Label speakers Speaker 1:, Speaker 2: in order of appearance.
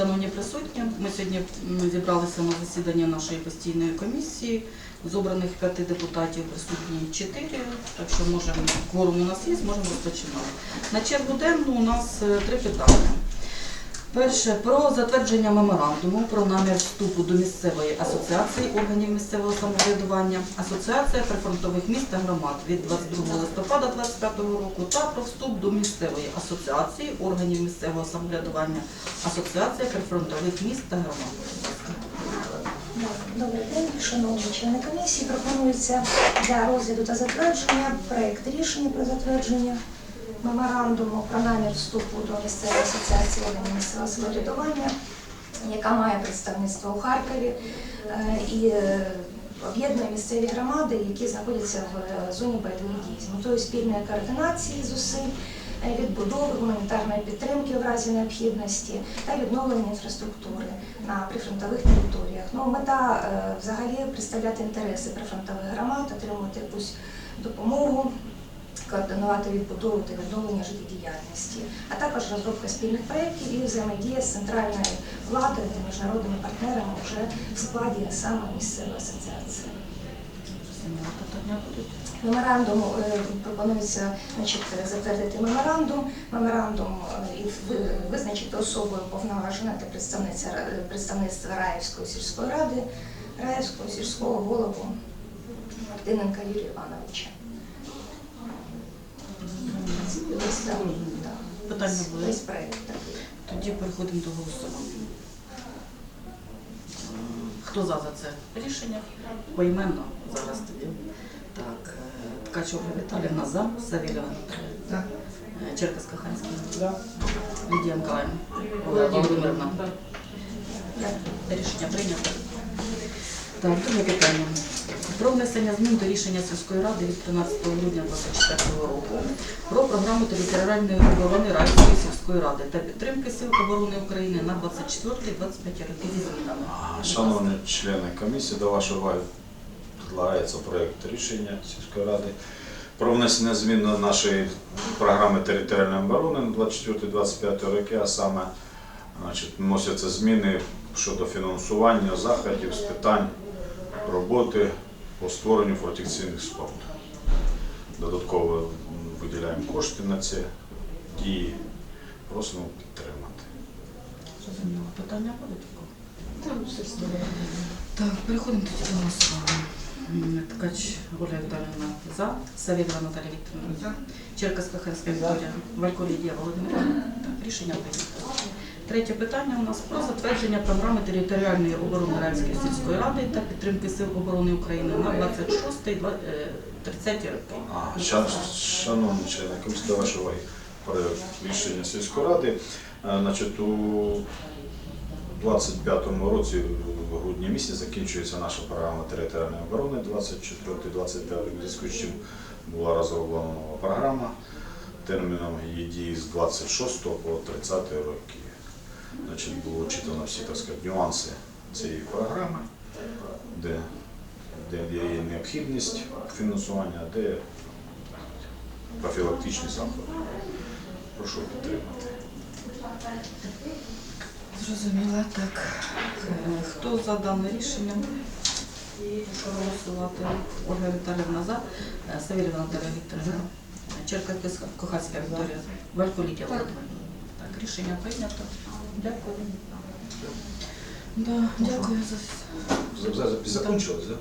Speaker 1: Шановні присутні, ми сьогодні зібралися на засідання нашої постійної комісії. З обраних п'яти депутатів присутні чотири, так що можемо, кворум у нас є, можемо розпочинати. На чергу денну у нас е, три питання. Перше про затвердження меморандуму про намір вступу до місцевої асоціації органів місцевого самоврядування, асоціація прифронтових міст та громад від 22 листопада 2025 року та про вступ до місцевої асоціації органів місцевого самоврядування, асоціація прифронтових міст та громад.
Speaker 2: Добрий день, шановні члени комісії. Пропонується для розгляду та затвердження проект рішення про затвердження меморандуму про намір вступу до місцевої асоціації місцевого самоврядування, яка має представництво у Харкові е, і е, об'єднує місцеві громади, які знаходяться в е, зоні бойових дій з метою спільної координації зусиль. Відбудови гуманітарної підтримки в разі необхідності та відновлення інфраструктури на прифронтових територіях. Ну, мета взагалі представляти інтереси прифронтових громад, отримувати якусь допомогу, координувати відбудову та відновлення життєдіяльності, а також розробка спільних проєктів і взаємодія з центральною владою та міжнародними партнерами вже в складі саме місцевої асоціації. Меморандум е, пропонується значить, затвердити меморандум. Меморандум е, і визначити особою повноважена та представниця представництва Раївської сільської ради, Раївського сільського голову Мартиненка Юрія Івановича. Так.
Speaker 1: Питання були?
Speaker 2: Весь проект такий.
Speaker 1: Тоді переходимо до голосування. Хто за за це рішення? Поіменно зараз тоді. Так, е, Ткач Ольга Віталіївна за, Наталія. Е, Черкаська Ханська. Лідія Миколаївна. Володимирівна. Рішення прийнято. Так, друге питання. Про внесення змін до рішення сільської ради від 13 грудня 2024 року про програму територіальної оборони Райської сільської ради та підтримки Сил оборони України на 24-25 роки зі змінами.
Speaker 3: Шановні члени комісії, до вашої уваги предлагається проєкт рішення сільської ради про внесення змін до нашої програми територіальної оборони на 24-25 роки, а саме значить, вносяться зміни щодо фінансування заходів з питань роботи по створенню фортифікаційних споруд. Додатково виділяємо кошти на ці дії. Просимо підтримати.
Speaker 1: Зрозуміло, питання будуть? у кого? Так, переходимо тоді до голосування. Ткач Ольга Віталіївна за, Савєльова Наталія Вікторівна за, Черкаська Херська Вікторія, Валько Лідія Володимирівна. Так, рішення прийнято. Третє питання у нас про затвердження програми територіальної оборони Райської сільської ради та підтримки Сил оборони України на 26-30 роки.
Speaker 3: Шановні члени комісії, до вашої уваги рішення сільської ради. Е, Значить, у 25-му році, в грудні місяці, закінчується наша програма територіальної оборони 24-25 рік, зв'язку з чим була розроблена нова програма терміном її дії з 26 по 30 роки. Значить, було читано всі так сказати, нюанси цієї програми, де, де є необхідність фінансування, де профілактичні заходи. Прошу підтримати.
Speaker 1: Зрозуміла, так. Е, Хто за дане рішення? Прошу голосувати. Ольга Віталіївна за, е, Савельєва Наталія Вікторівна, Черка Кохацька Вікторія, Валько Лідія Володимирівна. Так, рішення прийнято. Дякую. Да, дякую за все.
Speaker 3: Закончилось, так?